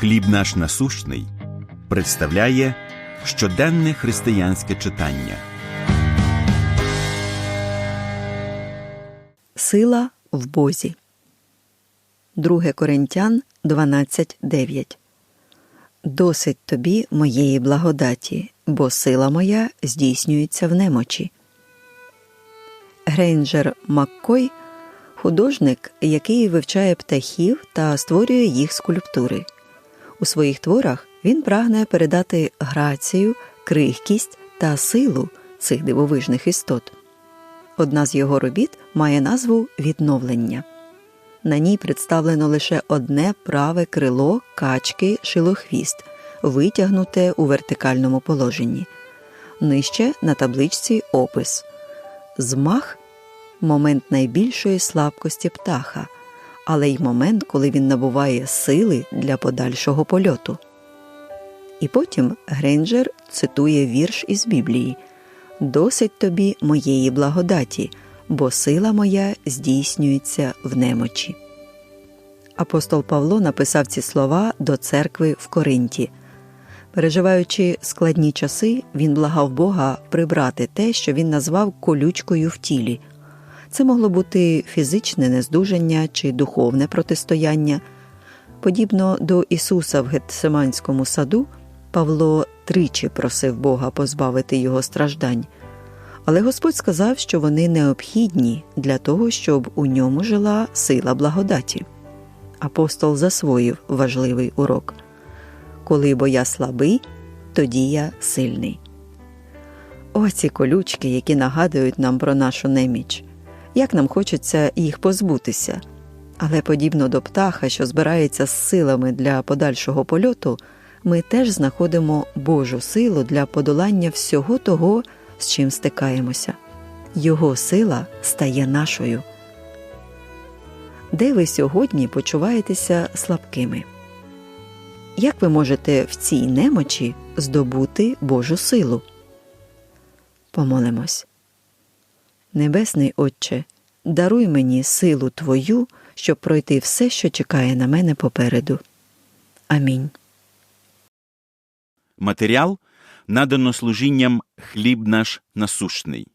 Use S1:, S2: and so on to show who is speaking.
S1: Хліб наш насущний представляє щоденне християнське читання.
S2: Сила в Бозі. 2 Коринтян 12.9 Досить тобі моєї благодаті, бо сила моя здійснюється в немочі. Грейнджер Маккой художник, який вивчає птахів та створює їх скульптури. У своїх творах він прагне передати грацію, крихкість та силу цих дивовижних істот. Одна з його робіт має назву Відновлення. На ній представлено лише одне праве крило качки шилохвіст, витягнуте у вертикальному положенні. Нижче на табличці опис Змах момент найбільшої слабкості птаха, але й момент, коли він набуває сили для подальшого польоту. І потім Грейнджер цитує вірш із Біблії Досить тобі моєї благодаті, бо сила моя здійснюється в немочі. Апостол Павло написав ці слова до церкви в Коринті. Переживаючи складні часи, він благав Бога прибрати те, що він назвав колючкою в тілі. Це могло бути фізичне нездужання чи духовне протистояння. Подібно до Ісуса в Гетсиманському саду, Павло тричі просив Бога позбавити його страждань, але Господь сказав, що вони необхідні для того, щоб у ньому жила сила благодаті. Апостол засвоїв важливий урок коли бо я слабий, тоді я сильний. Оці колючки, які нагадують нам про нашу неміч, як нам хочеться їх позбутися. Але подібно до птаха, що збирається з силами для подальшого польоту, ми теж знаходимо Божу силу для подолання всього того, з чим стикаємося. Його сила стає нашою. Де ви сьогодні почуваєтеся слабкими? Як ви можете в цій немочі здобути Божу силу? Помолимось. Небесний Отче, даруй мені силу Твою, щоб пройти все, що чекає на мене попереду. Амінь.
S1: Матеріал надано служінням хліб наш насущний.